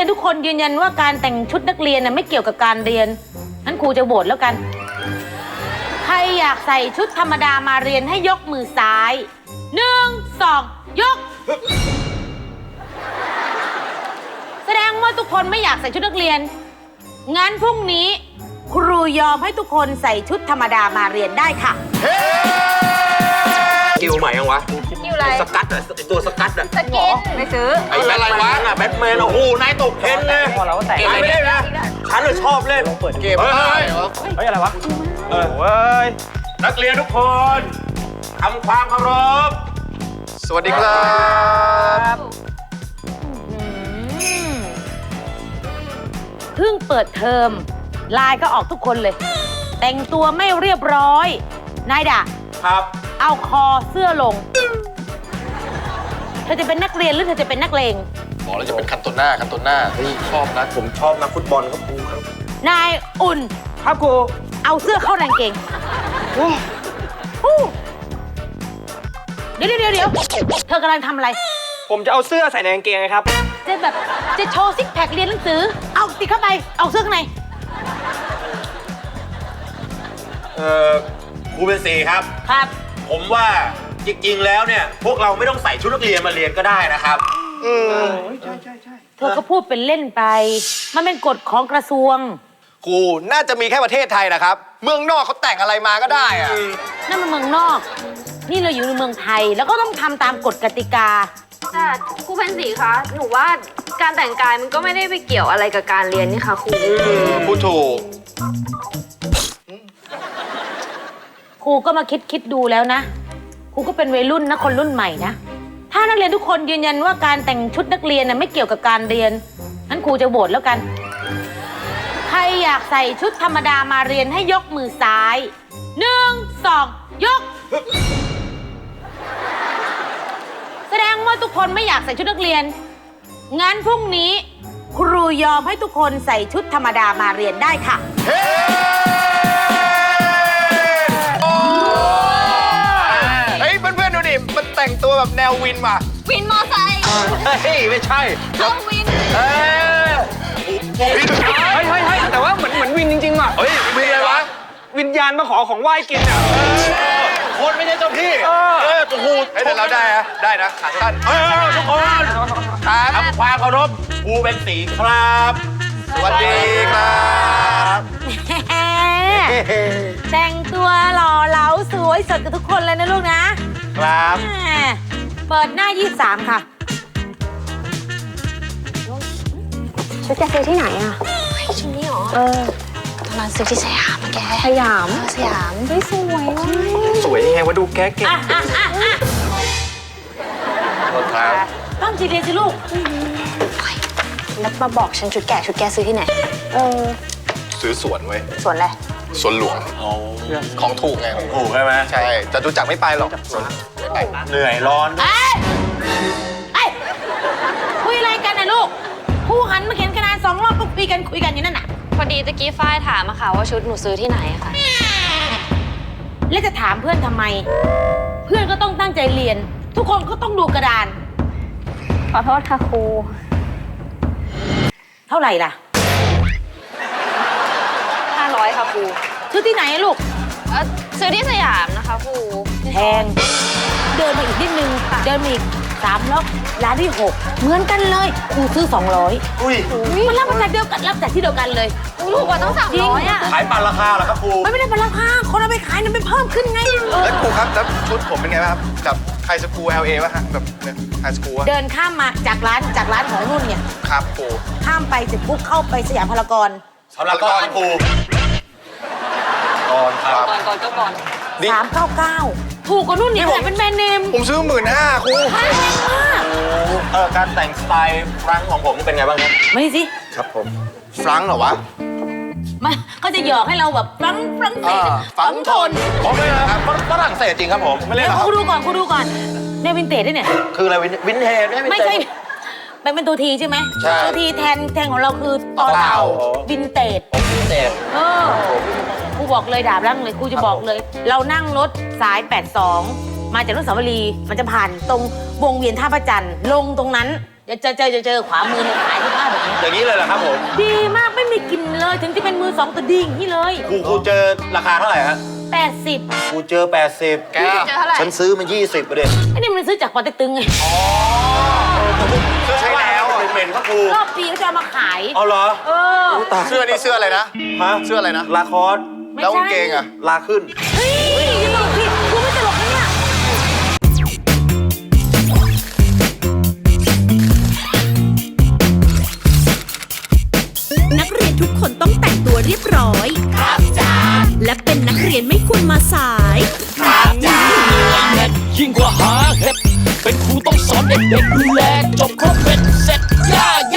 รียนทุกคนยืนยันว่าการแต่งชุดนักเรียนน่ะไม่เกี่ยวกับการเรียนงั้นครูจะโหวตแล้วกัน ใครอยากใส่ชุดธรรมดามาเรียนให้ยกมือซ้ายหนึ่งสองยก แสดงว่าทุกคนไม่อยากใส่ชุดนักเรียน งั้นพรุ่งนี้ ครูยอมให้ทุกคนใส่ชุดธรรมดามาเรียนได้ค่ะ กิวใหม่ยังวะคิวอะไรสกัดอะไอ้ตัวสกัดอะสกินไม่ซื้อ ไอ้แบทแมนอะแบทแมนโอ้โหนายตกเทรนด์เลยพอเราก็แต่ง เกมไม่ได้นะฉันน่ะชอบเล่นเปิดเกมเฮ้ยเฮ้ยอะไรวะเออเว้ยนักเรียนทุกคนทำความเคารพสวัสดีครับอืมเพิ่งเปิดเทอมไลายก็ออกทุกคนเลย แต่งตัวไม่เรียบร้อย นายด่ะครับ เอาคอเสื้อลง เธอจะเป็นนักเรียนหรือเธอจะเป็นนักเลง บอกแล้วจะเป็นคันโตน่าคันโตน่าเฮ้ยชอบนะผมชอบนักฟุตบอลครับครูครับนายอุ่น ครับครูเอาเสื้อเข้าในกางเกงอู้เดี๋ยวเดี๋ยวเดี๋ยวเธอกำลังทำอะไร ผมจะเอาเสื้อใส่ในกางเกงไงครับ จะแบบจะโชว์ซิกแพคเรียนหนังสือ เอาติดเข้าไป เอาเสื้อข้างใน เอ่อครูเป็นสีครับ ครับ ผมว่าจริงๆแล้วเนี่ยพวกเราไม่ต้องใส่ชุดนักเรียนมาเรียนก็ได้นะครับ เธอก็พูดเป็นเล่นไป มันเป็นกฎของกระทรวง ครูน่าจะมีแค่ประเทศไทยนะครับ เมืองนอกเขาแต่งอะไรมาก็ได้อะนั่นมันเมืองนอก นี่เราอยู่ในเมืองไทย แล้วก็ต้องทำตามกฎกติกา แต่ครูเพนสีคะ หนูว่าการแต่งกายมันก็ไม่ได้ไปเกี่ยวอะไรกับการเรียนนี่ค่ะครู พูดถูกค รูก็มาคิดคิดดูแล้วนะครูก็เป็นวัยรุ่นนะคนรุ่นใหม่นะ ถ้านักเรียนทุกคนยืนยันว่าการแต่งชุดนักเรียนน่ะไม่เกี่ยวกับการเรียนงั้นครูจะโหวตแล้วกัน ใครอยากใส่ชุดธรรมดามาเรียนให้ยกมือซ้ายหนึ่งสองยก แสดงว่าทุกคนไม่อยากใส่ชุดนักเรียน งั้นพรุ่งนี้ ครูยอมให้ทุกคนใส่ชุดธรรมดามาเรียนได้ค่ะ เแต่งตัวแบบแนววินว่ะวินมอไซค์เฮ้ยไม่ใช่ต้องวิน เอ้ยเฮ้ยเฮ้ยเฮ้ยแต่ว่าเหมือนเหมือนวินจริงๆว่ะเฮ้ยมีอะไรวะ วิญญาณมาขอของไหว้กินอะคนไม่ใช่เจ้าที่ เออเออโอ้โหเฮ้ยแต่เราได้นะได้นะขาสั้นเออทุกคนครับทำความเคารพครูเป็นสีครับ สวัสดีครับแต่งตัวหล่อเหลาสวยสดกับทุกคนเลยนะลูกนะ ครับ แหมเปิดหน้า 23 ค่ะ ชุดแกซื้อที่ไหนอะชุดนี้หรอเออตอนนั้นซื้อที่สยามอะแกสยามสยามเฮ้ยสวยว่ะสวยยังไงวะดูแก๊กเก่งอะอะอะอะครับต้องจีเรียนสิลูก แล้วมาบอกฉันชุดแกชุดแกซื้อที่ไหน เออซื้อสวนไว้ยส่วนอะไรสวนหลวง ของถูกไงของถูกถูกใช่ไหมใช่จตุจักรไม่ไปหรอกสวนไม่ไป เหนื่อยร้อนเอ้ยเอ้ยคุยอะไรกันนะลูกครูหันมาเขียนกระดานสองรอบก็คุยกันคุยกันอยู่นั่นน่ะ พอดีตะกี้ฝ้ายถามอะค่ะว่าชุดหนูซื้อที่ไหนอะค่ะ แล้วจะถามเพื่อนทำไม เพื่อนก็ต้องตั้งใจเรียน ทุกคนก็ต้องดูกระดาน ขอโทษค่ะครู เท่าไหร่ล่ะ 500 ค่ะครู ซื้อที่ไหนอะลูก เอ่อซื้อที่สยามนะคะครู แพง เดินมาอีกนิดนึง เดินมาอีกสามล็อกร้านที่หกเหมือนกันเลยครูซื้อ200อุ้ยมันรับมาจากเดียวกันรับจากที่เดียวกันเลยถูกกว่าต้อง300อะขายปันราคาเหรอครับครูไม่ได้เป็นราคาคนเอาไปขายเนี่ยมันเพิ่มขึ้นไงแล้วครูครับแล้วชุดผมเป็นไงบ้างครับกับไฮสคูล LA ป่ะฮะแบบไฮสคูลเดินข้ามมาจากร้านจากร้านของนุ่นเนี่ยครับครูข้ามไปเสร็จปุ๊บเข้าไปสยามพารากอนสำหรับก่อนครูก่อนครับก่อนก่อนก็ก่อนดิ399 ถูกกว่านุ่นเนี่ยแต่เป็นแบรนด์เนมผมซื้อหมื่นห้าครูแพงมากเออการแต่งสไตล์ฟรังก์ของผมเป็นไงบ้างครับมานี่สิครับผมฟรังก์เหรอวะมาเขาจะหยอกให้เราแบบฟรังฟรังเศสอ่าฝังทนผมเลยนะครับฝรั่งเศสจริงครับผมไม่เดี๋เล่ยนวหรอครูดูก่อนครูดูก่อนเนี่ยวินเทจด้วยเนี่ยคืออะไรวินวินเทจไม่ไม่ใช่ เป็นเป็นตัวทีใช่ไหมใช่ตัวทีแทนแทนของเราคือต่อเต่า วินเทจวินเทจเออครูบอกเลยดาบร่างเลยครูจะบอกเลย เรานั่งรถสาย 82 มาจากอนุสาวรีย์มันจะผ่านตรงวงเวียนท่าพระจันทร์ลงตรงนั้นจะเจอเจอจะเจอขวามือเนี่ยขายเสื้อผ้าแบบนี้อย่างนี้เลยเหรอครับผมดีมากไม่มีกลิ่นเลย ถึงจะเป็นมือสองตัวดีอย่างนี้เลย ครูครูเจอราคาเท่าไหร่ฮะ80ครูเจอ 80แกเจอเท่าไหร่ฉันซื้อมา 20ประเด็นไอ้นี่มันซื้อจากปอเต็กตึงไงใช่แล้ว เป็นเมนครับครูรอบปีเขาจะเอามาขาย เอาเหรอเออเสื้อนี่เสื้ออะไรนะฮะเสื้ออะไรนะ ลาคอสไม่แล้วใช่กางเกงอะลาขึ้น เฮ้ยอย่าตลกผิดกูไม่ตลกนะเนี่ย นักเรียนทุกคนต้องแต่งตัวเรียบร้อย ครับจ้าและเป็นนักเรียนไม่ควรมาสาย ยิ่งกว่าหาเห็ดเป็นครูต้องสอนเด็กๆดูแล